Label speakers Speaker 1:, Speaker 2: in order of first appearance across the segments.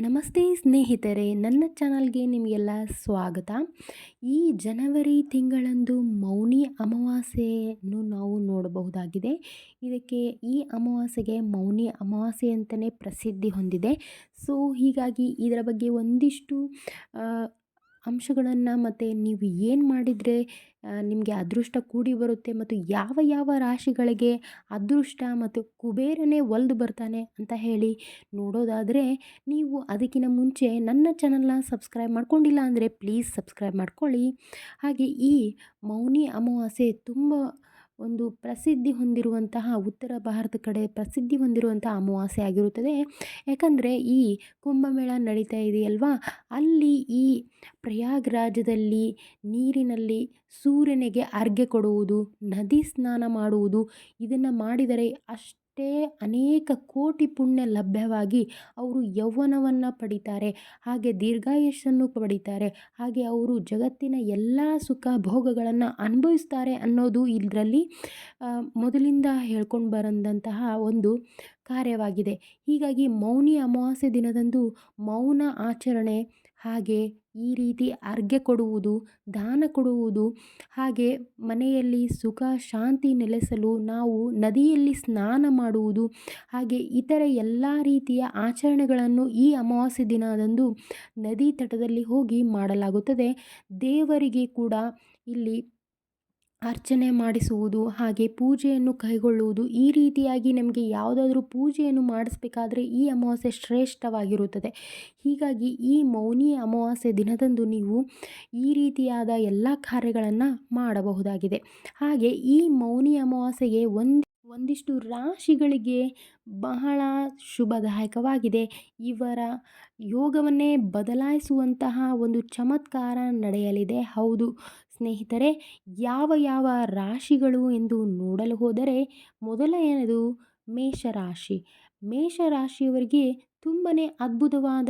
Speaker 1: ನಮಸ್ತೆ ಸ್ನೇಹಿತರೆ, ನನ್ನ ಚಾನಲ್ಗೆ ನಿಮಗೆಲ್ಲ ಸ್ವಾಗತ. ಈ ಜನವರಿ ತಿಂಗಳಂದು ಮೌನಿ ಅಮಾವಾಸ್ಯೆಯನ್ನು ನಾವು ನೋಡಬಹುದಾಗಿದೆ. ಇದಕ್ಕೆ ಈ ಅಮಾವಾಸ್ಯೆಗೆ ಮೌನಿ ಅಮಾವಾಸ್ಯೆ ಅಂತಲೇ ಪ್ರಸಿದ್ಧಿ ಹೊಂದಿದೆ. ಸೊ, ಹೀಗಾಗಿ ಇದರ ಬಗ್ಗೆ ಒಂದಿಷ್ಟು ಅಂಶಗಳನ್ನು ಮತ್ತು ನೀವು ಏನು ಮಾಡಿದರೆ ನಿಮಗೆ ಅದೃಷ್ಟ ಕೂಡಿ ಬರುತ್ತೆ ಮತ್ತು ಯಾವ ಯಾವ ರಾಶಿಗಳಿಗೆ ಅದೃಷ್ಟ ಮತ್ತು ಕುಬೇರನೇ ಒಲ್ದು ಬರ್ತಾನೆ ಅಂತ ಹೇಳಿ ನೋಡೋದಾದರೆ, ನೀವು ಅದಕ್ಕಿಂತ ಮುಂಚೆ ನನ್ನ ಚಾನಲ್ನ ಸಬ್ಸ್ಕ್ರೈಬ್ ಮಾಡ್ಕೊಂಡಿಲ್ಲ ಅಂದರೆ ಪ್ಲೀಸ್ ಸಬ್ಸ್ಕ್ರೈಬ್ ಮಾಡ್ಕೊಳ್ಳಿ. ಹಾಗೆ ಈ ಮೌನಿ ಅಮಾವಾಸ್ಯೆ ತುಂಬ ಒಂದು ಪ್ರಸಿದ್ಧಿ ಹೊಂದಿರುವಂತಹ ಉತ್ತರ ಭಾರತ ಕಡೆ ಪ್ರಸಿದ್ಧಿ ಹೊಂದಿರುವಂಥ ಅಮಾವಾಸ್ಯೆ ಆಗಿರುತ್ತದೆ. ಯಾಕಂದರೆ ಈ ಕುಂಭಮೇಳ ನಡೀತಾ ಇದೆಯಲ್ವಾ ಅಲ್ಲಿ ಈ ಪ್ರಯಾಗ್ರಾಜದಲ್ಲಿ ನೀರಿನಲ್ಲಿ ಸೂರ್ಯನಿಗೆ ಅರ್ಘ್ಯ ಕೊಡುವುದು, ನದಿ ಸ್ನಾನ ಮಾಡುವುದು ಇದನ್ನು ಮಾಡಿದರೆ ಅಷ್ಟು ಅನೇಕ ಕೋಟಿ ಪುಣ್ಯ ಲಭ್ಯವಾಗಿ ಅವರು ಯೌವನವನ್ನು ಪಡಿತಾರೆ, ಹಾಗೆ ದೀರ್ಘಾಯುಷ್ಯನ್ನು ಪಡಿತಾರೆ, ಹಾಗೆ ಅವರು ಜಗತ್ತಿನ ಎಲ್ಲ ಸುಖ ಭೋಗಗಳನ್ನು ಅನುಭವಿಸ್ತಾರೆ ಅನ್ನೋದು ಇದರಲ್ಲಿ ಮೊದಲಿಂದ ಹೇಳ್ಕೊಂಡು ಬಂದಂತಹ ಒಂದು ಕಾರ್ಯವಾಗಿದೆ. ಹೀಗಾಗಿ ಮೌನಿ ಅಮಾವಾಸ್ಯೆ ದಿನದಂದು ಮೌನ ಆಚರಣೆ, ಹಾಗೆ ಈ ರೀತಿ ಅರ್ಘ್ಯ ಕೊಡುವುದು, ದಾನ ಕೊಡುವುದು, ಹಾಗೆ ಮನೆಯಲ್ಲಿ ಸುಖ, ಶಾಂತಿ ನೆಲೆಸಲು ನಾವು ನದಿಯಲ್ಲಿ ಸ್ನಾನ ಮಾಡುವುದು, ಹಾಗೆ ಇತರ ಎಲ್ಲ ರೀತಿಯ ಆಚರಣೆಗಳನ್ನು ಈ ಅಮಾವಾಸ್ಯೆ ದಿನದಂದು ನದಿ ತಟದಲ್ಲಿ ಹೋಗಿ ಮಾಡಲಾಗುತ್ತದೆ. ದೇವರಿಗೆ ಕೂಡ ಇಲ್ಲಿ ಅರ್ಚನೆ ಮಾಡಿಸುವುದು, ಹಾಗೆ ಪೂಜೆಯನ್ನು ಕೈಗೊಳ್ಳುವುದು, ಈ ರೀತಿಯಾಗಿ ನಮಗೆ ಯಾವುದಾದ್ರೂ ಪೂಜೆಯನ್ನು ಮಾಡಿಸ್ಬೇಕಾದ್ರೆ ಈ ಅಮಾವಾಸ್ಯೆ ಶ್ರೇಷ್ಠವಾಗಿರುತ್ತದೆ. ಹೀಗಾಗಿ ಈ ಮೌನಿ ಅಮಾವಾಸ್ಯೆ ದಿನದಂದು ನೀವು ಈ ರೀತಿಯಾದ ಎಲ್ಲ ಕಾರ್ಯಗಳನ್ನು ಮಾಡಬಹುದಾಗಿದೆ. ಹಾಗೆ ಈ ಮೌನಿ ಅಮಾವಾಸ್ಯೆಗೆ ಒಂದು, ಒಂದಿಷ್ಟು ರಾಶಿಗಳಿಗೆ ಬಹಳ ಶುಭದಾಯಕವಾಗಿದೆ. ಇವರ ಯೋಗವನ್ನೇ ಬದಲಾಯಿಸುವಂತಹ ಒಂದು ಚಮತ್ಕಾರ ನಡೆಯಲಿದೆ. ಹೌದು ಸ್ನೇಹಿತರೆ, ಯಾವ ಯಾವ ರಾಶಿಗಳು ಎಂದು ನೋಡಲು ಹೋದರೆ ಮೊದಲನೆಯದು ಮೇಷರಾಶಿ. ಮೇಷರಾಶಿಯವರಿಗೆ ತುಂಬಾ ಅದ್ಭುತವಾದ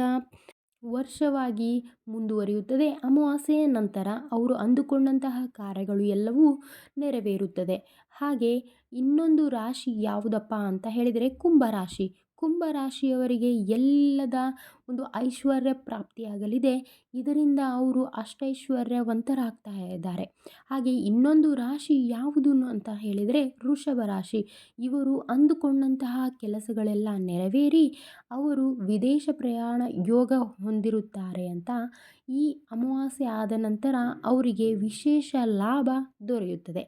Speaker 1: ವರ್ಷವಾಗಿ ಮುಂದುವರಿಯುತ್ತದೆ. ಅಮಾವಾಸ್ಯೆಯ ನಂತರ ಅವರು ಅಂದುಕೊಂಡಂತಹ ಕಾರ್ಯಗಳು ಎಲ್ಲವೂ ನೆರವೇರುತ್ತದೆ. ಹಾಗೆ ಇನ್ನೊಂದು ರಾಶಿ ಯಾವುದಪ್ಪ ಅಂತ ಹೇಳಿದರೆ ಕುಂಭರಾಶಿ ಕುಂಭರಾಶಿಯವರಿಗೆ ಎಲ್ಲದ ಒಂದು ಐಶ್ವರ್ಯ ಪ್ರಾಪ್ತಿಯಾಗಲಿದೆ. ಇದರಿಂದ ಅವರು ಅಷ್ಟೈಶ್ವರ್ಯವಂತರಾಗ್ತಾ ಇದ್ದಾರೆ. ಹಾಗೆ ಇನ್ನೊಂದು ರಾಶಿ ಯಾವುದು ಅಂತ ಹೇಳಿದರೆ ವೃಷಭ ರಾಶಿ. ಇವರು ಅಂದುಕೊಂಡಂತಹ ಕೆಲಸಗಳೆಲ್ಲ ನೆರವೇರಿ ಅವರು ವಿದೇಶ ಪ್ರಯಾಣ ಯೋಗ ಹೊಂದಿರುತ್ತಾರೆ ಅಂತ ಈ ಅಮಾವಾಸ್ಯೆ ಆದ ನಂತರ ಅವರಿಗೆ ವಿಶೇಷ ಲಾಭ ದೊರೆಯುತ್ತದೆ.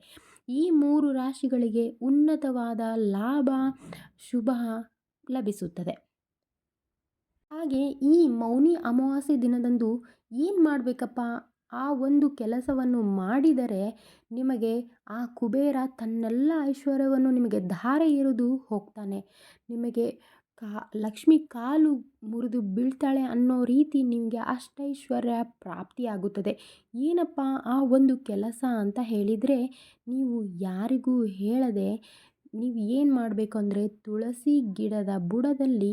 Speaker 1: ಈ ಮೂರು ರಾಶಿಗಳಿಗೆ ಉನ್ನತವಾದ ಲಾಭ, ಶುಭ ಲಭಿಸುತ್ತದೆ. ಹಾಗೆ ಈ ಮೌನಿ ಅಮಾವಾಸ್ಯೆ ದಿನದಂದು ಏನು ಮಾಡಬೇಕಪ್ಪ? ಆ ಒಂದು ಕೆಲಸವನ್ನು ಮಾಡಿದರೆ ನಿಮಗೆ ಆ ಕುಬೇರ ತನ್ನೆಲ್ಲ ಐಶ್ವರ್ಯವನ್ನು ನಿಮಗೆ ಧಾರೆ ಎರೆದು ಹೋಗ್ತಾನೆ. ನಿಮಗೆ ಕಾ, ಲಕ್ಷ್ಮಿ ಕಾಲು ಮುರಿದು ಬೀಳ್ತಾಳೆ ಅನ್ನೋ ರೀತಿ ನಿಮಗೆ ಅಷ್ಟೈಶ್ವರ್ಯ ಪ್ರಾಪ್ತಿಯಾಗುತ್ತದೆ. ಏನಪ್ಪ ಆ ಒಂದು ಕೆಲಸ ಅಂತ ಹೇಳಿದರೆ ನೀವು ಯಾರಿಗೂ ಹೇಳದೆ ನೀವು ಏನು ಮಾಡಬೇಕು ಅಂದರೆ ತುಳಸಿ ಗಿಡದ ಬುಡದಲ್ಲಿ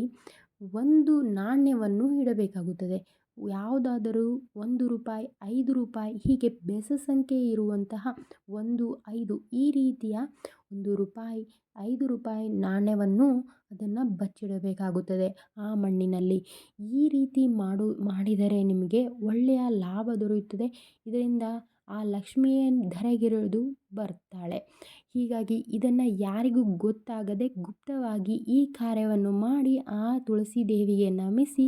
Speaker 1: ಒಂದು ನಾಣ್ಯವನ್ನು ಇಡಬೇಕಾಗುತ್ತದೆ. ಯಾವುದಾದರೂ ಒಂದು ರೂಪಾಯಿ, ಐದು ರೂಪಾಯಿ, ಹೀಗೆ ಬೆಸ ಸಂಖ್ಯೆ ಇರುವಂತಹ ಒಂದು, ಐದು ಈ ರೀತಿಯ ಒಂದು ರೂಪಾಯಿ, ಐದು ರೂಪಾಯಿ ನಾಣ್ಯವನ್ನು ಅದನ್ನು ಬಚ್ಚಿಡಬೇಕಾಗುತ್ತದೆ ಆ ಮಣ್ಣಿನಲ್ಲಿ. ಈ ರೀತಿ ಮಾಡು, ಮಾಡಿದರೆ ನಿಮಗೆ ಒಳ್ಳೆಯ ಲಾಭ ದೊರೆಯುತ್ತದೆ. ಇದರಿಂದ ಆ ಲಕ್ಷ್ಮಿಯ ಧರೆಗಿಳಿದು ಬರ್ತಾಳೆ. ಹೀಗಾಗಿ ಇದನ್ನು ಯಾರಿಗೂ ಗೊತ್ತಾಗದೆ ಗುಪ್ತವಾಗಿ ಈ ಕಾರ್ಯವನ್ನು ಮಾಡಿ ಆ ತುಳಸಿ ದೇವಿಗೆ ನಮಿಸಿ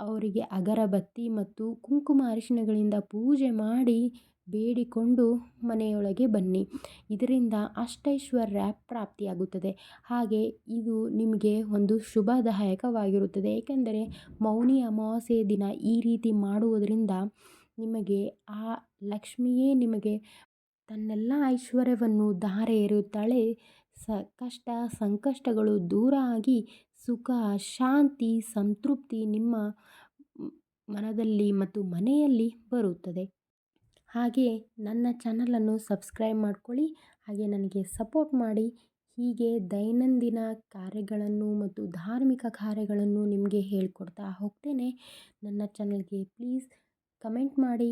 Speaker 1: ಅವರಿಗೆ ಅಗರಬತ್ತಿ ಮತ್ತು ಕುಂಕುಮ ಅರಿಶಿಣಗಳಿಂದ ಪೂಜೆ ಮಾಡಿ ಬೇಡಿಕೊಂಡು ಮನೆಯೊಳಗೆ ಬನ್ನಿ. ಇದರಿಂದ ಅಷ್ಟೈಶ್ವರ್ಯ ಪ್ರಾಪ್ತಿಯಾಗುತ್ತದೆ. ಹಾಗೆ ಇದು ನಿಮಗೆ ಒಂದು ಶುಭದಾಯಕವಾಗಿರುತ್ತದೆ. ಏಕೆಂದರೆ ಮೌನಿ ಅಮಾವಾಸ್ಯೆ ದಿನ ಈ ರೀತಿ ಮಾಡುವುದರಿಂದ ನಿಮಗೆ ಆ ಲಕ್ಷ್ಮಿಯೇ ನಿಮಗೆ ತನ್ನೆಲ್ಲ ಐಶ್ವರ್ಯವನ್ನು ಧಾರೆ ಎರೆಯುತ್ತಾಳೆ. ಸ, ಕಷ್ಟ, ಸಂಕಷ್ಟಗಳು ದೂರ ಆಗಿ ಸುಖ, ಶಾಂತಿ, ಸಂತೃಪ್ತಿ ನಿಮ್ಮ ಮನದಲ್ಲಿ ಮತ್ತು ಮನೆಯಲ್ಲಿ ಬರುತ್ತದೆ. ಹಾಗೆ ನನ್ನ ಚಾನಲನ್ನು ಸಬ್ಸ್ಕ್ರೈಬ್ ಮಾಡ್ಕೊಳ್ಳಿ, ಹಾಗೆ ನನಗೆ ಸಪೋರ್ಟ್ ಮಾಡಿ. ಹೀಗೆ ದೈನಂದಿನ ಕಾರ್ಯಗಳನ್ನು ಮತ್ತು ಧಾರ್ಮಿಕ ಕಾರ್ಯಗಳನ್ನು ನಿಮಗೆ ಹೇಳ್ಕೊಡ್ತಾ ಹೋಗ್ತೇನೆ. ನನ್ನ ಚಾನಲ್ಗೆ ಪ್ಲೀಸ್ ಕಮೆಂಟ್ ಮಾಡಿ.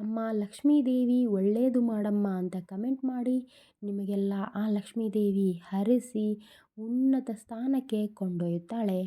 Speaker 1: ಅಮ್ಮ ಲಕ್ಷ್ಮೀದೇವಿ ಒಳ್ಳೆಯದು ಮಾಡಮ್ಮ ಅಂತ ಕಮೆಂಟ್ ಮಾಡಿ ನಿಮಗೆಲ್ಲ ಆ ಲಕ್ಷ್ಮೀದೇವಿ ಹರಿಸಿ ಉನ್ನತ ಸ್ಥಾನಕ್ಕೆ ಕೊಂಡೊಯ್ಯುತ್ತಾಳೆ.